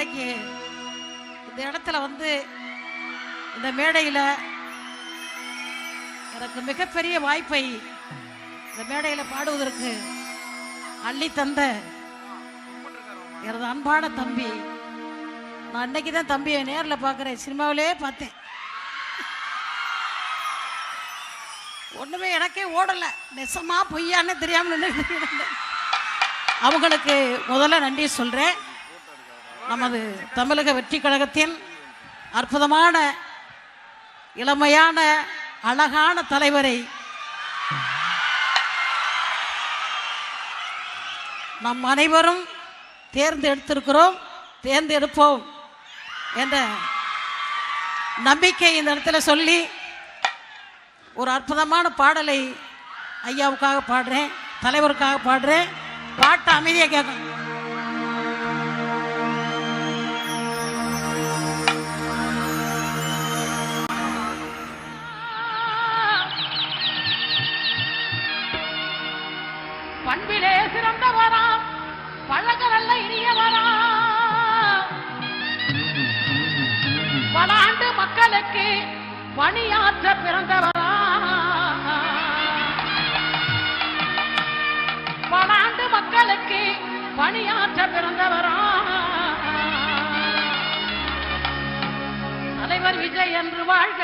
இன்னைக்கு இந்த இடத்துல வந்து இந்த மேடையில் எனக்கு மிகப்பெரிய வாய்ப்பை இந்த மேடையில் பாடுவதற்கு அள்ளி தந்த எனது அன்பான தம்பி. நான் அன்னைக்கு தான் தம்பியை நேரில் பார்க்குறேன். சினிமாவிலே பார்த்தேன். ஒன்றுமே எனக்கே ஓடலை. நெசமாக பொய்யான்னு தெரியாமல் இருந்தேன். அவங்களுக்கு முதல்ல நன்றி சொல்கிறேன் நமது தமிழக வெற்றி கழகத்தின் அற்புதமான இளமையான அழகான தலைவரை நம் அனைவரும் தேர்ந்தெடுத்திருக்கிறோம் தேர்ந்தெடுப்போம் என்ற நம்பிக்கை இந்த இடத்துல சொல்லி ஒரு அற்புதமான பாடலை ஐயாவுக்காக பாடுறேன் தலைவருக்காக பாடுறேன். பாட்டு அமைதியாக கேட்கணும். என்று வாழ்க.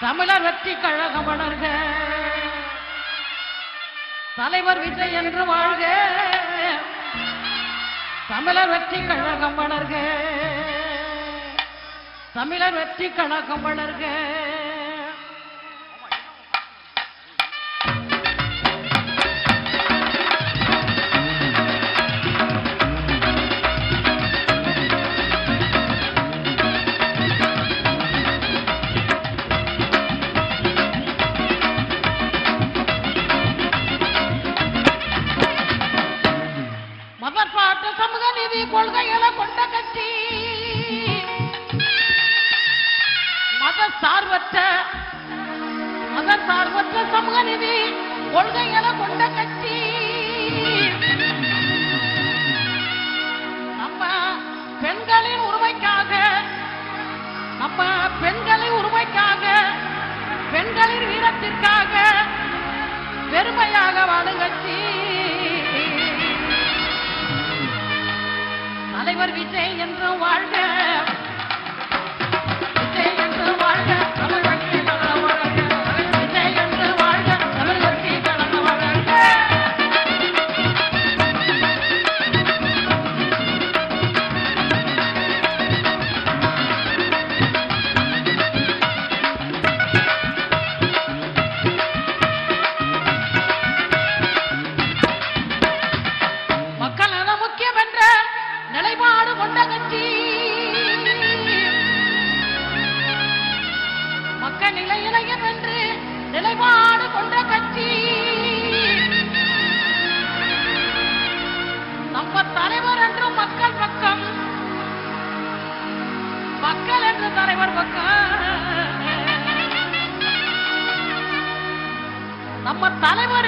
தமிழர் வெற்றி கழகம் வளர்க. தலைவர் விஜய் என்று வாழ்க. தமிழர் வெற்றி கழகம் வளர்க. தமிழர் வெற்றி கழகம் வளர்க. கொள்கைகளை கொண்ட கட்சி தலைவர் பக்கம்? நம்ம தலைவர்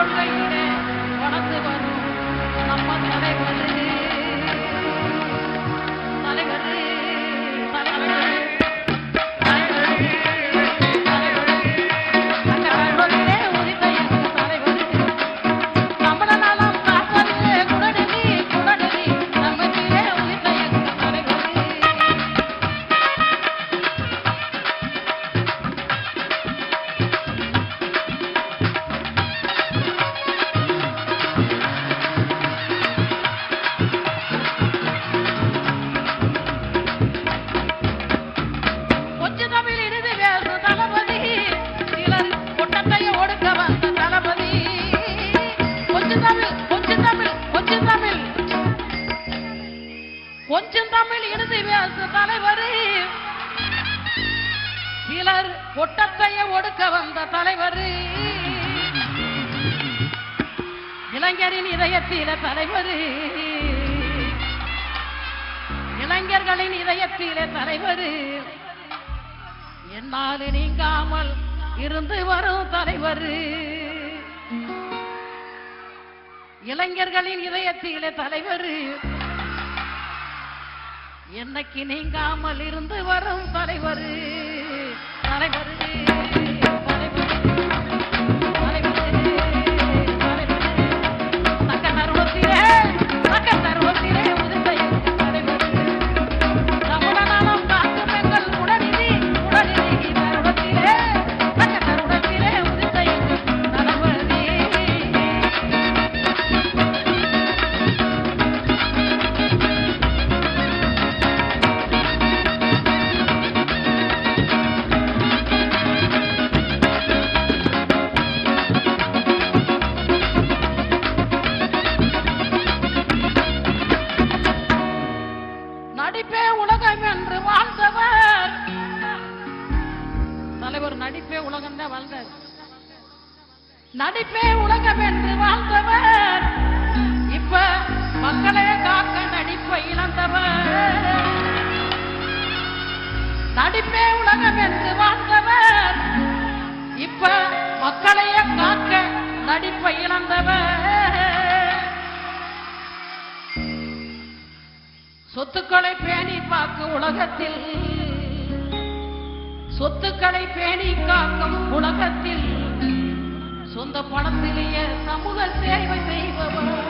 Lord, thank you. கொட்டத்தைய ஒடுக்க வந்த தலைவர். இளைஞரின் இதயத்தில தலைவர். இளைஞர்களின் இதயத்தில தலைவர். என்னால் நீங்காமல் இருந்து வரும் தலைவர். இளைஞர்களின் இதயத்தில தலைவர். என்னைக்கு நீங்காமல் இருந்து வரும் தலைவர். தலைவர். உலகத்தில். சொத்துக்களை பேணி காக்கும் உலகத்தில். சொந்த பணத்திலேயே சமூக சேவை செய்பவர்.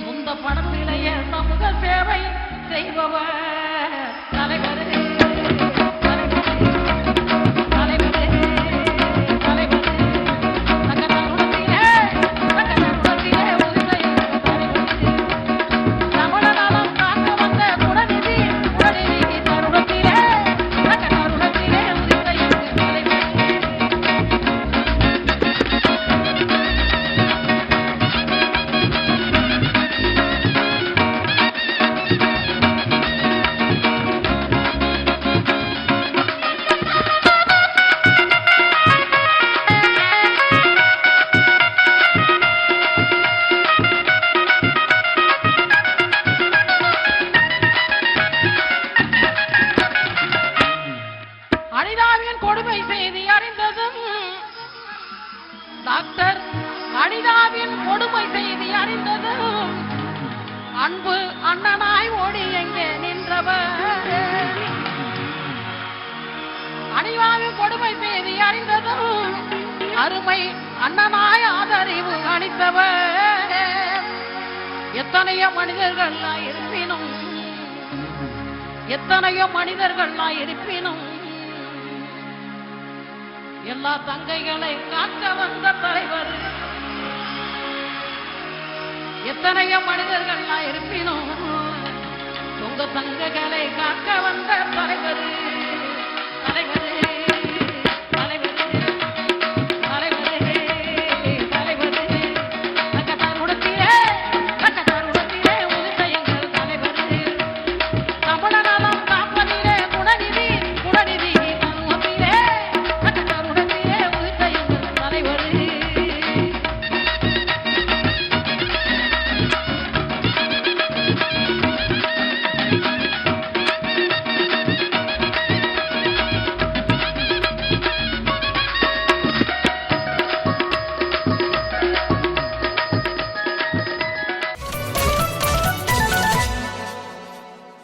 சொந்த பணத்திலேயே சமூக சேவை செய்பவர். தலைவரே அறிந்ததும் டாக்டர் அனிதாவின் கொடுமை செய்தி அறிந்ததும் அன்பு அண்ணனாய் ஓடி எங்கே நின்றவர்? அனிதாவின் கொடுமை செய்தி அறிந்ததும் அருமை அண்ணனாய் ஆதரவு அளித்தவர். எத்தனையோ மனிதர்கள் இருப்பினும் எத்தனையோ மனிதர்கள் இருப்பினும் எல்லா தங்கைகளை காக்க வந்த தலைவர். எத்தனையோ மனிதர்கள் இருப்பினும் உங்க தங்கைகளை காக்க வந்த தலைவர்.